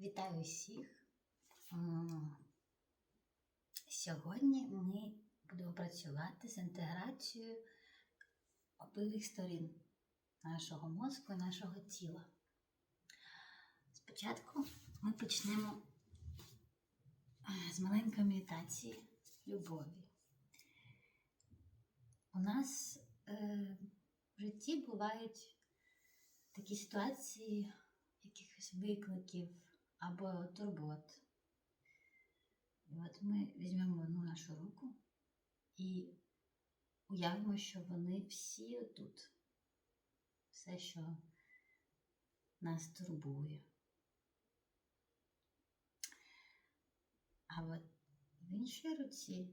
Вітаю всіх. Сьогодні ми будемо працювати з інтеграцією обидвих сторін нашого мозку і нашого тіла. Спочатку ми почнемо е, з маленької медитації любові. У нас е, в житті бувають такі ситуації якихось викликів або турбот. І от ми візьмемо одну нашу руку і уявимо, що вони всі отут. Все, що нас турбує. А от в іншій руці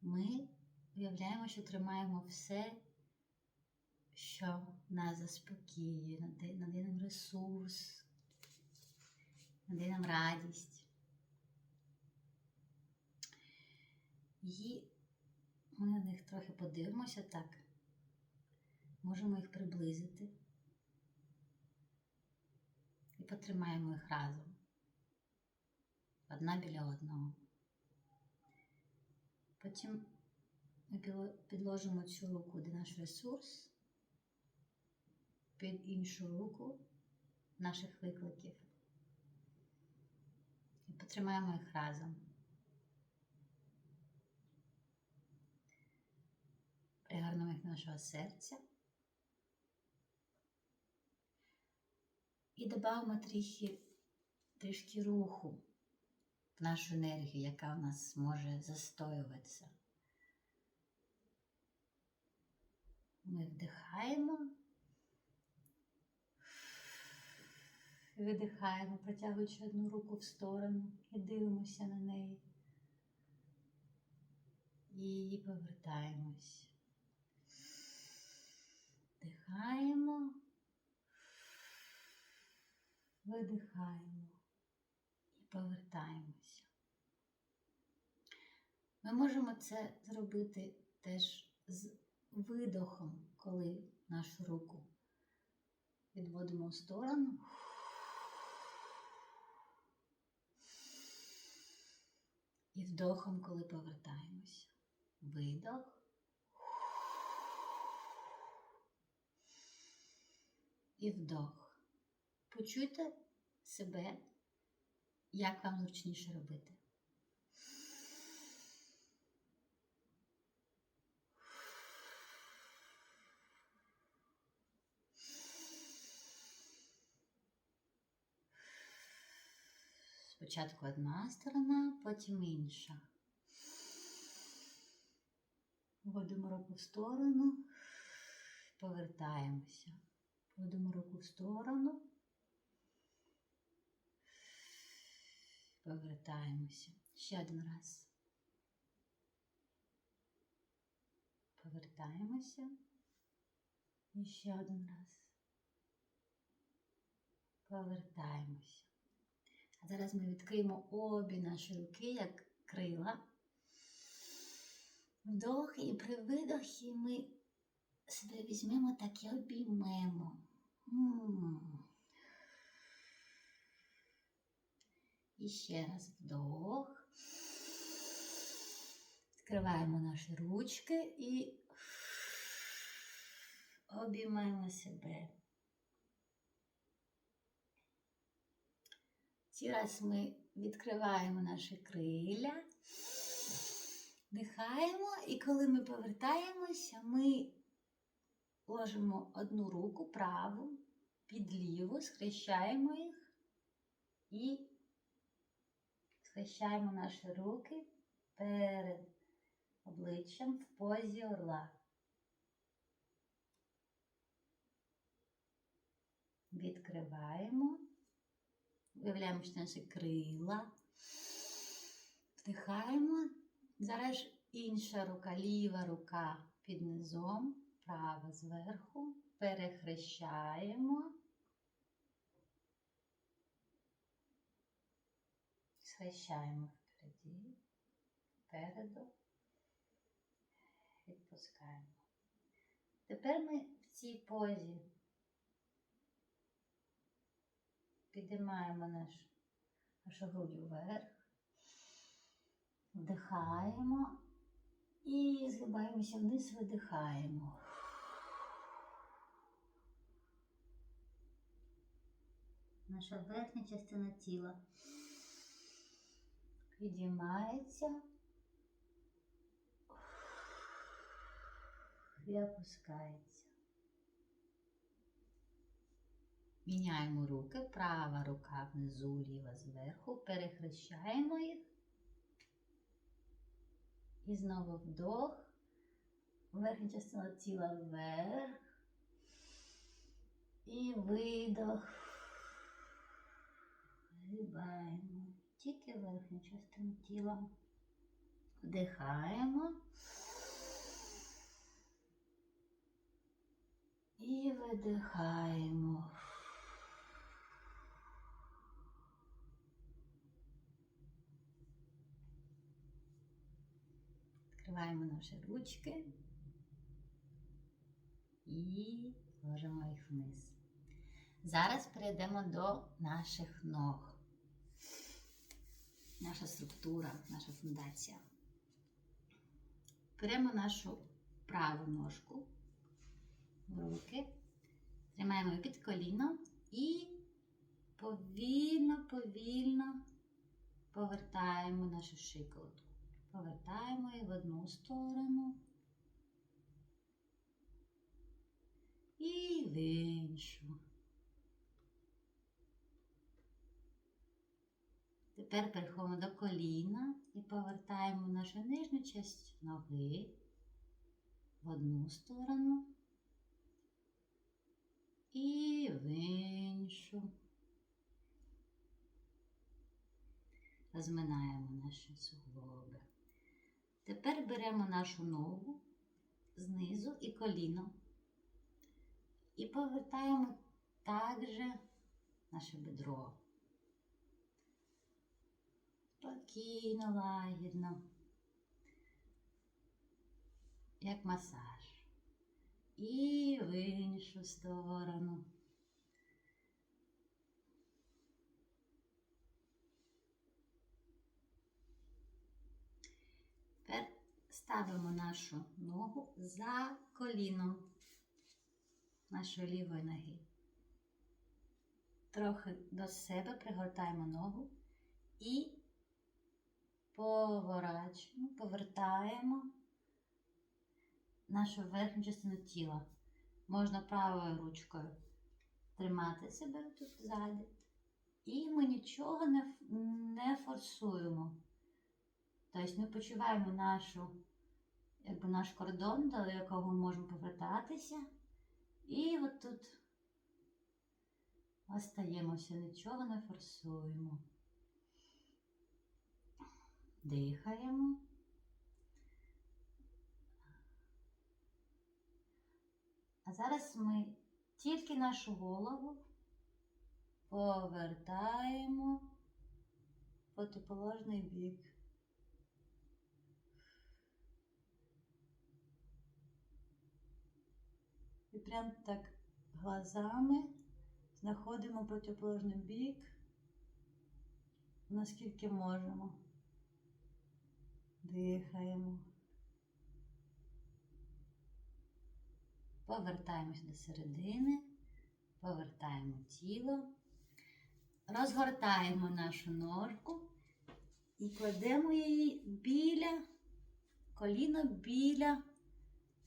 ми уявляємо, що тримаємо все, що нас заспокоює, надає надає нам ресурс, надає нам радість. І ми на них трохи подивимося так. Можемо їх приблизити і потримаємо їх разом. Одна біля одного. Потім ми підложимо цю руку, де наш ресурс, під іншу руку наших викликів. Потримаємо їх разом. Пригорнемо їх нашого серця. І додамо трохи, трішки руху в нашу енергію, яка в нас може застоюватися. Ми вдихаємо, видихаємо, протягуючи одну руку в сторону і дивимося на неї. І повертаємось. Вдихаємо, видихаємо і повертаємося. Ми можемо це зробити теж з видохом, коли нашу руку відводимо в сторону. І вдохом, коли повертаємося. Видох. І вдох. Почуйте себе, як вам зручніше робити. Спочатку одна сторона, потім інша. Вводимо руку в сторону, повертаємося. Вводимо руку в сторону, повертаємося. Ще один раз. Повертаємося. І ще один раз. Повертаємося. Зараз ми відкриємо обі наші руки, як крила. Вдох і при видохі ми себе візьмемо так і обіймемо. І ще раз вдох. Відкриваємо наші ручки і обіймаємо себе. Ці раз ми відкриваємо наші крилля, дихаємо, і коли ми повертаємося, ми ложимо одну руку праву під ліву, схрещаємо їх і схрещаємо наші руки перед обличчям в позі орла. Відкриваємо. Уявляємо, що наші крила. Вдихаємо. Зараз інша рука, ліва рука під низом, права зверху. Перехрещаємо. Схрещаємо впереді, переду. Відпускаємо. Тепер ми в цій позі Підіймаємо наш, нашу грудь вверх. Вдихаємо і згибаємося вниз, видихаємо. Наша верхня частина тіла підіймається і опускається. Міняємо руки, права рука внизу, ліва зверху, перехрещаємо їх. І знову вдох. Верхня частина тіла вверх. І видох. Згибаємо. Тільки верхню частину тіла. Вдихаємо. І видихаємо. Відкриваємо наші ручки і ложимо їх вниз. Зараз перейдемо до наших ног. Наша структура, наша фундація. Беремо нашу праву ножку в руки, тримаємо під коліном і повільно, повільно повертаємо нашу щиколотку. Повертаємо її в одну сторону і в іншу. Тепер переходимо до коліна і повертаємо нашу нижню частину ноги в одну сторону і в іншу. Розминаємо наші суглоби. Тепер беремо нашу ногу знизу і коліно і повертаємо також наше бедро. Спокійно, лагідно, як масаж. І в іншу сторону. Тепер ставимо нашу ногу за коліном нашої лівої ноги. Трохи до себе пригортаємо ногу і поворачуємо, повертаємо нашу верхню частину тіла. Можна правою ручкою тримати себе тут ззаді. І ми нічого не, не форсуємо. Тобто ми почуваємо нашу, якби наш кордон, до якого ми можемо повертатися. І от тут остаємося, нічого не форсуємо. Дихаємо. А зараз ми тільки нашу голову повертаємо в протиположний бік. І прям так глазами знаходимо протиположний бік, наскільки можемо. Дихаємо. Повертаємось до середини, повертаємо тіло, розгортаємо нашу ножку і кладемо її біля коліна біля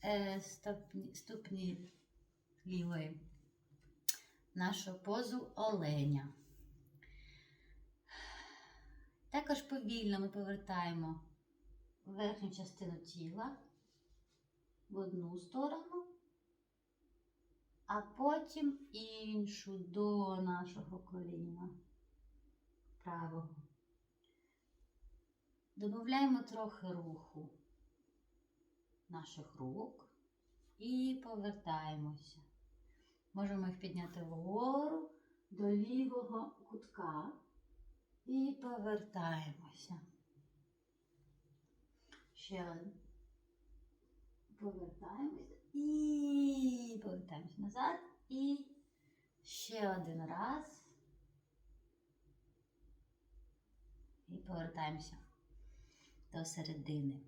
е, ступні, ступні лівої. Нашу позу оленя. Також повільно ми повертаємо верхню частину тіла в одну сторону, а потім іншу до нашого коліна правого. Додаємо трохи руху наших рук і повертаємося. Можемо їх підняти вгору до лівого кутка і повертаємося. Ще один. Повертаємося і повертаємося назад. І ще один раз. І повертаємося до середини.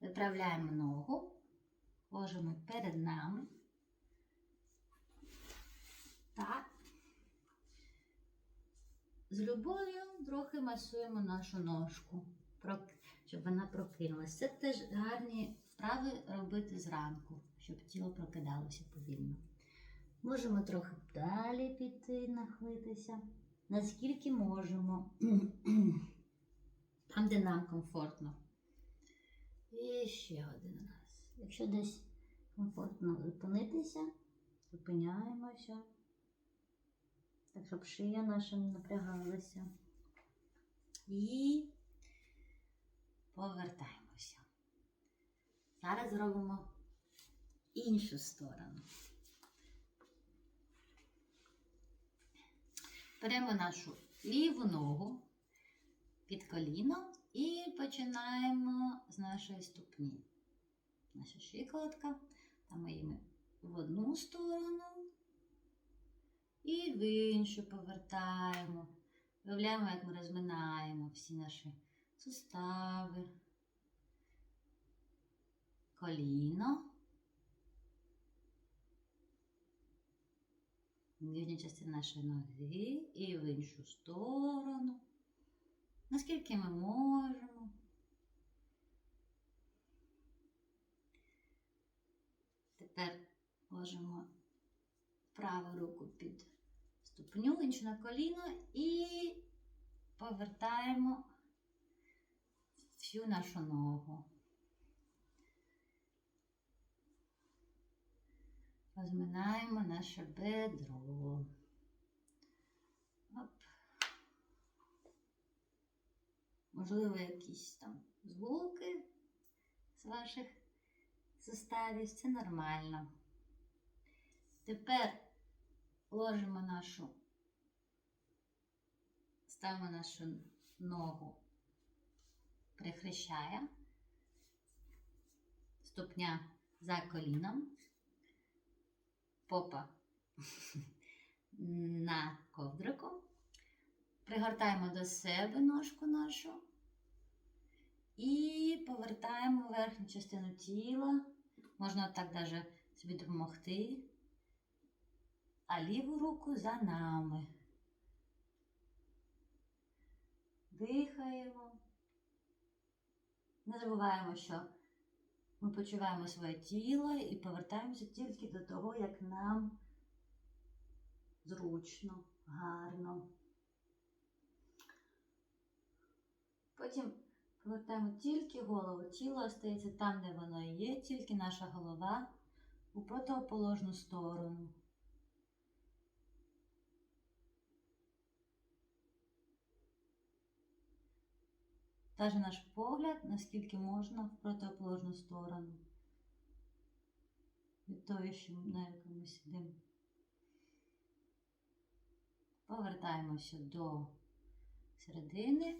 Виправляємо ногу, ложимо перед нами. Так. З любов'ю трохи масуємо нашу ножку, щоб вона прокинулася. Це теж гарні вправи робити зранку, щоб тіло прокидалося повільно. Можемо трохи далі піти, нахилитися, наскільки можемо, там, де нам комфортно. І ще один раз. Якщо десь комфортно зупинитися, зупиняємося. Так, щоб шия наша не напрягалася. І повертаємося. Зараз зробимо іншу сторону. Беремо нашу ліву ногу під коліно і починаємо з нашої ступні. Наша щиколотка, там ми її в одну сторону і в іншу повертаємо. Уявляємо, як ми розминаємо всі наші сустави, коліно. Нижня частина нашої ноги і в іншу сторону. Наскільки ми можемо. Тепер ложимо праву руку під ступню, іншу на коліно і повертаємо всю нашу ногу. Розминаємо наше бедро. Оп. Можливо, якісь там звуки з ваших суставів, це нормально. Тепер ложимо нашу, ставимо нашу ногу, прихрещає, ступня за коліном, попа на ковдрику, пригортаємо до себе ножку нашу. І повертаємо верхню частину тіла. Можна так даже собі допомогти а ліву руку за нами. Дихаємо. Не забуваємо, що ми почуваємо своє тіло і повертаємося тільки до того, як нам зручно, гарно. Потім повертаємо тільки голову. Тіло остається там, де воно є, тільки наша голова у противоположну сторону. Даже наш погляд, наскільки можна в протиположну сторону. Від того, що на якому сидимо. Повертаємося до середини,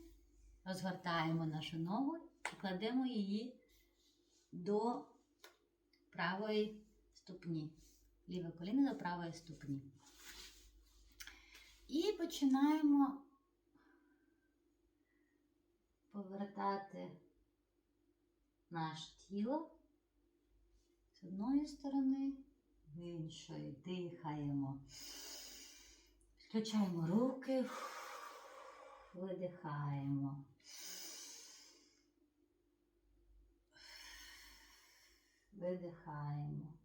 розгортаємо нашу ногу і кладемо її до правої ступні. Ліве коліно до правої ступні. І починаємо повертати наше тіло з одної сторони, в іншої дихаємо. Включаємо руки, видихаємо. Видихаємо.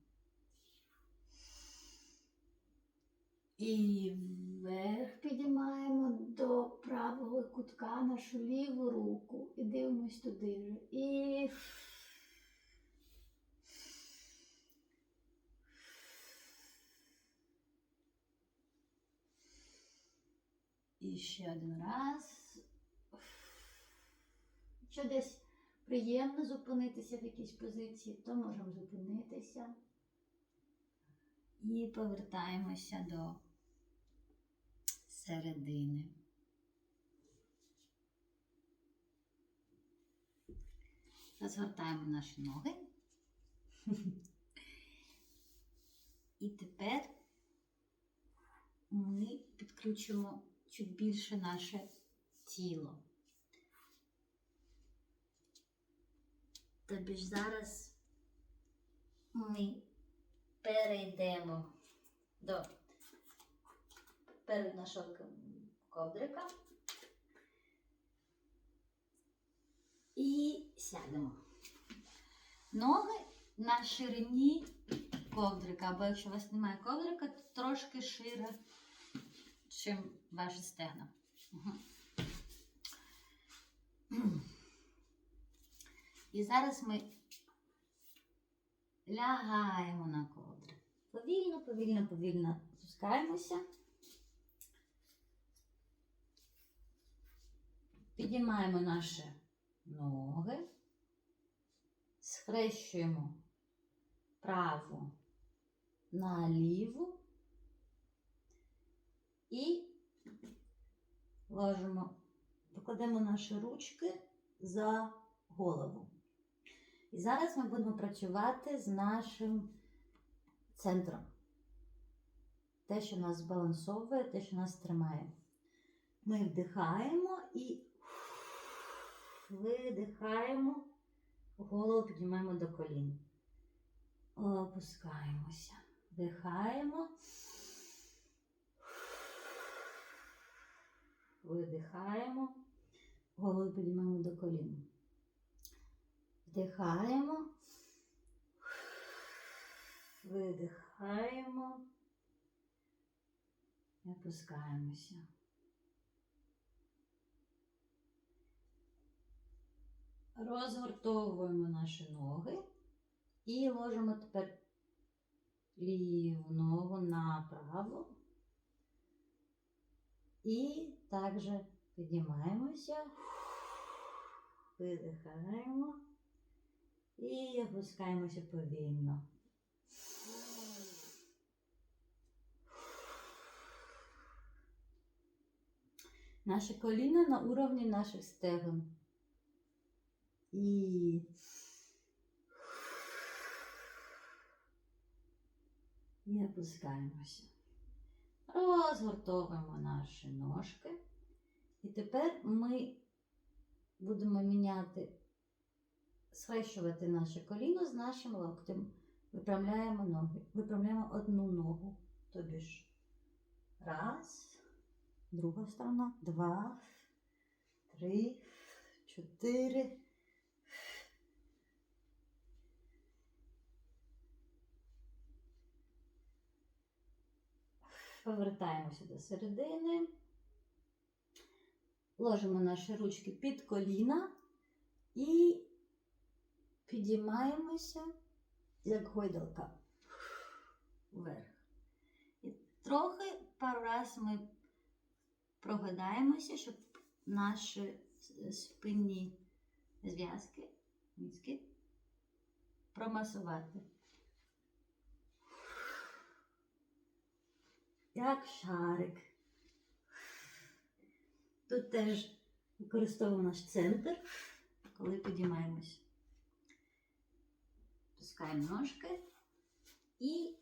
І вверх підіймаємо до правого кутка нашу ліву руку і дивимось туди же. І І ще один раз. Якщо десь приємно зупинитися в якійсь позиції, то можемо зупинитися. І повертаємося до середини. Розгортаємо наші ноги. І тепер ми підключимо чуть більше наше тіло. Тобі ж зараз ми перейдемо до перед к- ковдрика і сядемо. Ноги на ширині ковдрика, або якщо у вас немає ковдрика, то трошки шире, ніж ваші стегна. І зараз ми лягаємо на ковдру. Повільно, повільно, повільно опускаємося. Підіймаємо наші ноги, схрещуємо праву на ліву і ложимо, покладемо наші ручки за голову. І зараз ми будемо працювати з нашим центром. Те, що нас збалансовує, те, що нас тримає. Ми вдихаємо і видихаємо, голову піднімаємо до колін. Опускаємося. Вдихаємо. Видихаємо. Голову піднімаємо до колін. Вдихаємо. Видихаємо. І опускаємося. Розгортовуємо наші ноги і ложимо тепер ліву ногу на праву. І також піднімаємося, видихаємо і опускаємося повільно. Наші коліна на уровні наших стегон. І і опускаємося. Розгортовуємо наші ножки. І тепер ми будемо міняти, схрещувати наше коліно з нашим локтем. Виправляємо ноги. Виправляємо одну ногу. Тобі ж раз, друга сторона, два, три, чотири. Повертаємося до середини. Ложимо наші ручки під коліна і підіймаємося, як гойдалка, вверх. І трохи пару раз ми прогидаємося, щоб наші спинні зв'язки, мізки промасувати. Як шарик. Тут теж використовуємо наш центр, коли підіймаємось. Пускаємо ножки і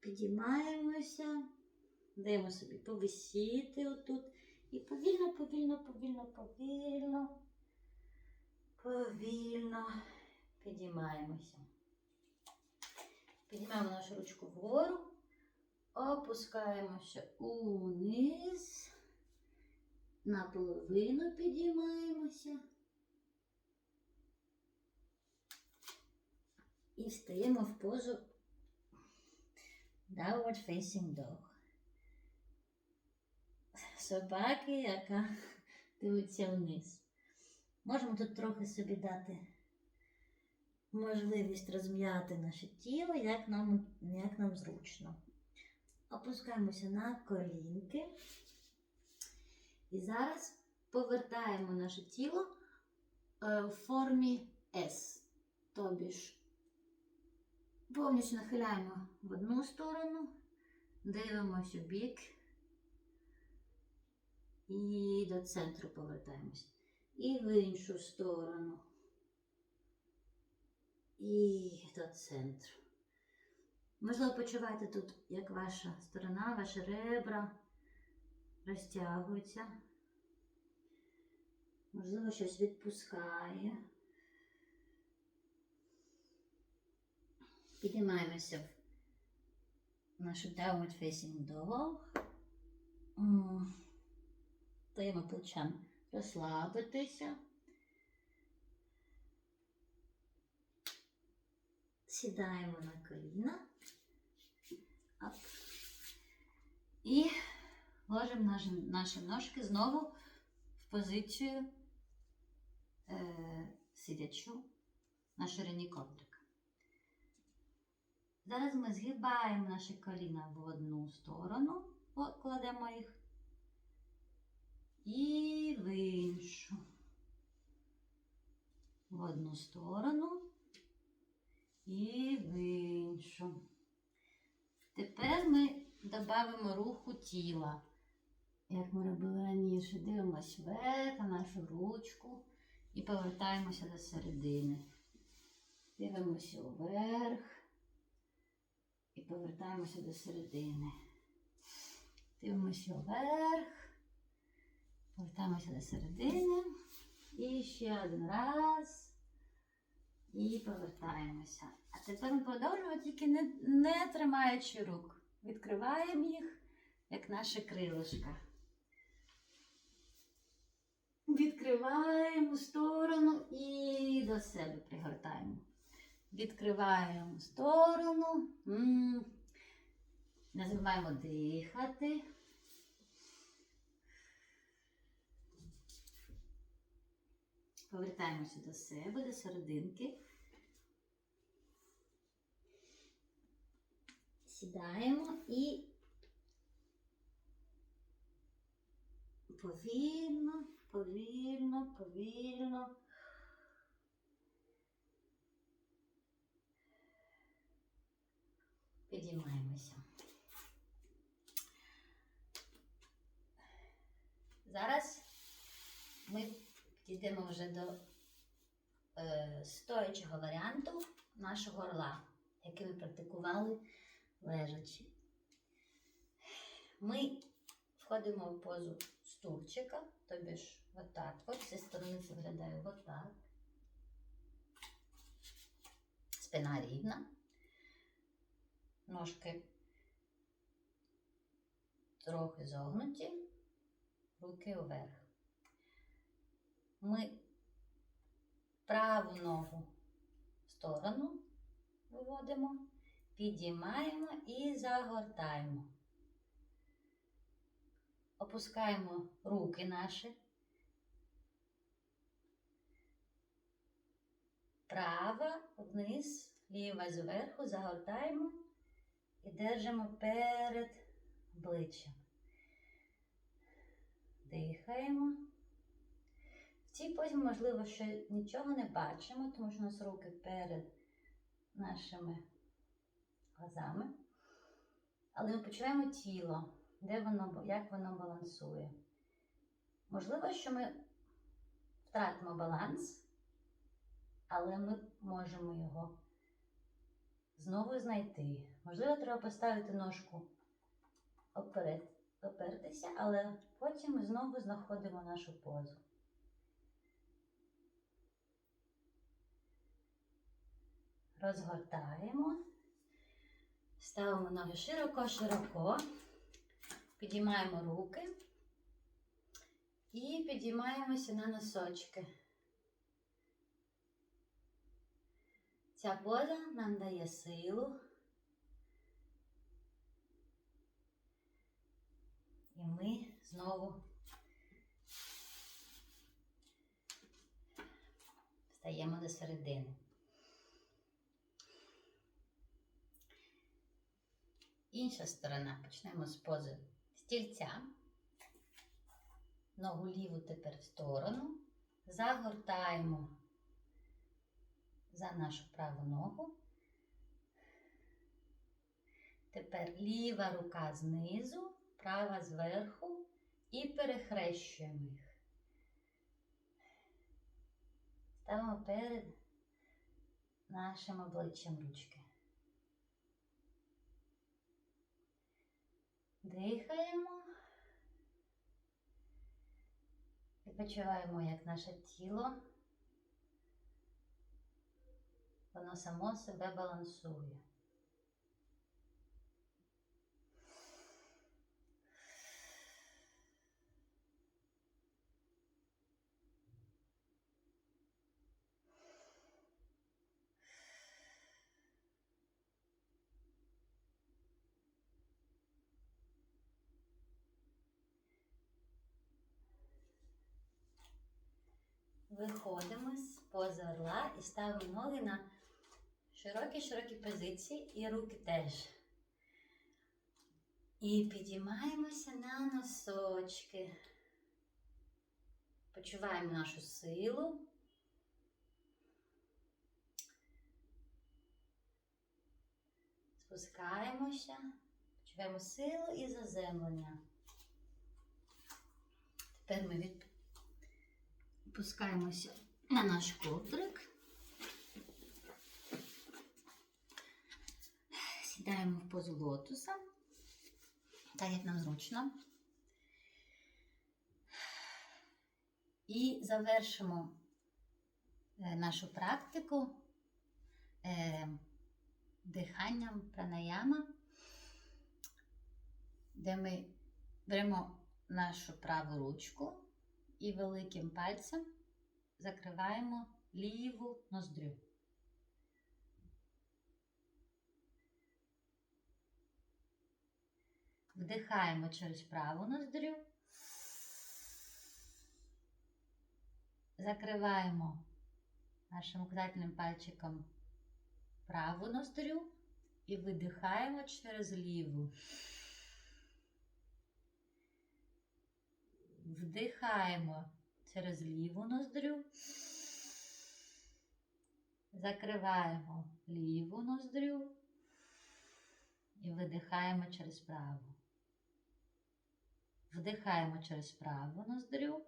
підіймаємося, даємо собі повисіти отут. І повільно, повільно, повільно, повільно, повільно підіймаємося. Піднімаємо нашу ручку вгору, опускаємося униз, наполовину підіймаємося і встаємо в позу Downward Facing Dog. Собаки, яка дивиться вниз. Можемо тут трохи собі дати можливість розм'яти наше тіло, як нам, як нам зручно. Опускаємося на колінки. І зараз повертаємо наше тіло е, в формі S. Тобі ж повністю нахиляємо в одну сторону, дивимося в бік і до центру повертаємося. І в іншу сторону і до центру. Можливо, почуваєте тут, як ваша сторона, ваші ребра розтягуються. Можливо, щось відпускає. Підіймаємося в нашу downward facing dog. Даємо плечам розслабитися. Сідаємо на коліна. Оп. І ложимо наші, наші ножки знову в позицію е, сидячу на ширині ковдрика. Зараз ми згибаємо наші коліна в одну сторону, кладемо їх, і в іншу. В одну сторону і в іншу. Тепер ми додамо руху тіла. Як ми робили раніше, дивимось вверх на нашу ручку і повертаємося до середини. Дивимося вверх і повертаємося до середини. Дивимося вверх, повертаємося до середини. І ще один раз. І повертаємося. А тепер ми продовжуємо тільки не, не тримаючи рук. Відкриваємо їх, як наші крилишка. Відкриваємо сторону і до себе пригортаємо. Відкриваємо сторону. М. Не забуваємо дихати. Повертаємося до себе, до серединки. Сідаємо і повільно, повільно, повільно. Підіймаємося. Зараз ми підійдемо вже до е, стоячого варіанту нашого орла, який ми практикували лежачи. Ми входимо в позу стульчика, тобі ж отак. От зі сторони це виглядає отак. Спина рівна. Ножки трохи зогнуті, руки вверх. Ми праву ногу в сторону виводимо, підіймаємо і загортаємо. Опускаємо руки наші. Права вниз, ліва зверху, загортаємо і держимо перед обличчям. Дихаємо. Цій позі, можливо, що нічого не бачимо, тому що у нас руки перед нашими глазами. Але ми почуваємо тіло, де воно, як воно балансує. Можливо, що ми втратимо баланс, але ми можемо його знову знайти. Можливо, треба поставити ножку опертися, але потім ми знову знаходимо нашу позу. Розгортаємо, ставимо ноги широко-широко, підіймаємо руки і підіймаємося на носочки. Ця поза нам дає силу. І ми знову стаємо до середини. Інша сторона. Почнемо з пози стільця. Ногу ліву тепер в сторону. Загортаємо за нашу праву ногу. Тепер ліва рука знизу, права зверху і перехрещуємо їх. Ставимо перед нашим обличчям ручки. Дихаємо. Відпочиваємо, як наше тіло, воно само себе балансує. Виходимо з пози орла і ставимо ноги на широкі-широкі позиції і руки теж. І підіймаємося на носочки. Почуваємо нашу силу. Спускаємося, почуваємо силу і заземлення. Тепер ми від... Опускаємося на наш ковдрик. Сідаємо в позу лотуса, так як нам зручно. І завершимо е, нашу практику е, диханням пранаяма, де ми беремо нашу праву ручку і великим пальцем закриваємо ліву ноздрю. Вдихаємо через праву ноздрю. Закриваємо нашим указательним пальчиком праву ноздрю і видихаємо через ліву. Вдихаємо через ліву ноздрю. Закриваємо ліву ноздрю і видихаємо через праву. Вдихаємо через праву ноздрю.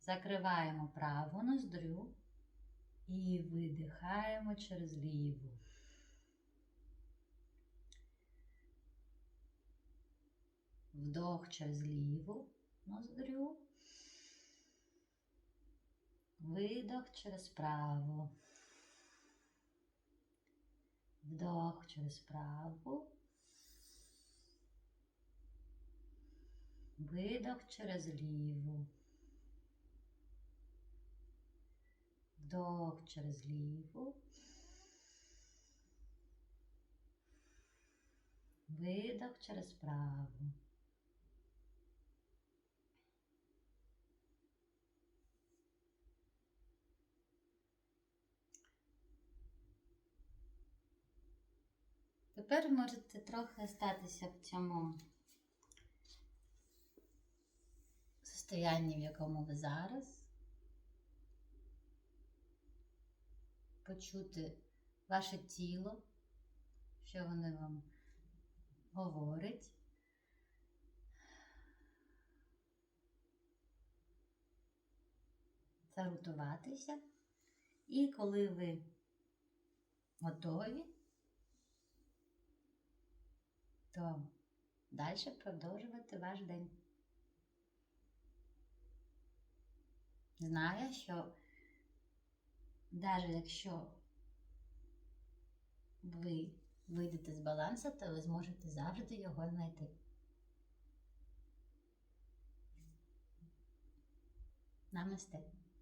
Закриваємо праву ноздрю і видихаємо через ліву. Вдох через ліву ноздрю. Видох через праву. Вдох через праву. Видох через ліву. Вдох через ліву. Видох через праву. Тепер можете трохи статися в цьому состоянні, в якому ви зараз. Почути ваше тіло, що воно вам говорить. Заготуватися. І коли ви готові, то далі продовжувати ваш день. Знаю, що навіть якщо ви вийдете з балансу, то ви зможете завжди його знайти. Намасте.